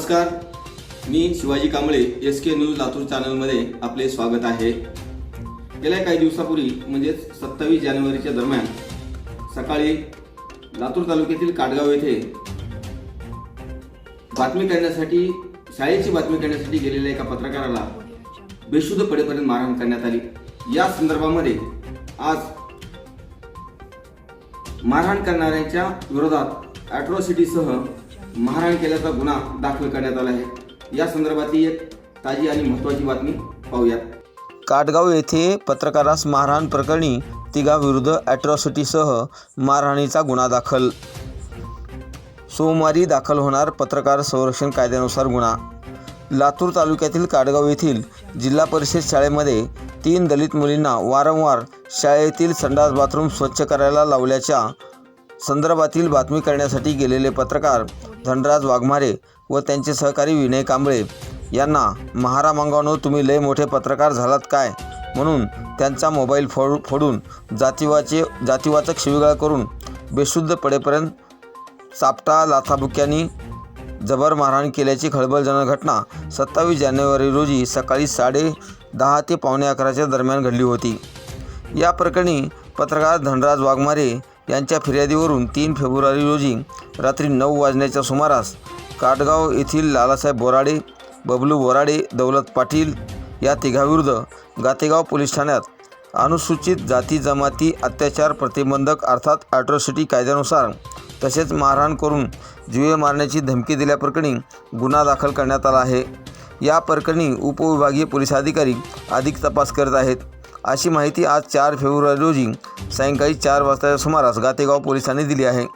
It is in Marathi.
मी Shivaji Kamble S K news Latur चॅनलमध्ये आपले स्वागत आहे. गेल्या काही दिवसापूर्वी म्हणजेच सत्तावीस जानेवारीच्या दरम्यान सकाळी लातूर तालुक्यातील काटगाव येथे बातमी करण्यासाठी शाळेची बातमी करण्यासाठी गेलेल्या एका पत्रकाराला बेशुद्ध पडेपर्यंत मारहाण करण्यात आली. या संदर्भामध्ये आज मारहाण करणाऱ्यांच्या विरोधात ॲट्रॉसिटीसह मारहाण केल्याचा गुन्हा दाखल करण्यात आला आहे. या संदर्भातली एक ताजी आणि महत्त्वाची बातमी पाहूयात. काटगाव येथे पत्रकारास मारहाण प्रकरणी तिघाविरुद्ध ॲट्रॉसिटीसह मारहाणीचा गुन्हा दाखल. सोमवारी दाखल होणार पत्रकार संरक्षण कायद्यानुसार गुन्हा. लातूर तालुक्यातील काडगाव येथील जिल्हा परिषद शाळेमध्ये तीन दलित मुलींना वारंवार शाळेतील संडास बाथरूम स्वच्छ करायला लावल्याच्या संदर्भातील बातमी करण्यासाठी गेलेले पत्रकार धनराज वाघमारे व त्यांचे सहकारी विनय कांबळे यांना महारा मंगावनो तुम्ही लय मोठे पत्रकार झालात काय? म्हणून त्यांचा मोबाईल फोड फोडून जातीवाचे जातीवाचक शिवीगाळ करून बेशुद्ध पडेपर्यंत चापटा लाथाबुक्यांनी जबर मारहाण केल्याची खळबळजनक घटना सत्तावीस जानेवारी रोजी सकाळी साडे दहा ते पावणे अकराच्या दरम्यान घडली होती. या प्रकरणी पत्रकार धनराज वाघमारे यांच्या फिर्यादीवरून तीन फेब्रुवारी रोजी रात्री नऊ वाजण्याच्या सुमारास काटगाव येथील लालासाहेब बोराडे बबलू बोराडे दौलत पाटील या तिघाविरुद्ध गातेगाव पोलीस ठाण्यात अनुसूचित जाती जमाती अत्याचार प्रतिबंधक अर्थात ॲट्रॉसिटी कायद्यानुसार तसेच मारहाण करून जीवे मारण्याची धमकी दिल्याप्रकरणी गुन्हा दाखल करण्यात आला आहे. या प्रकरणी उपविभागीय पोलीस अधिकारी अधिक तपास करत आहेत. अशी माहिती आज चार फेब्रुवारी रोजी सायंकाळी चार वाजताच्या सुमारास गातेगाव पोलिसांनी दिली आहे.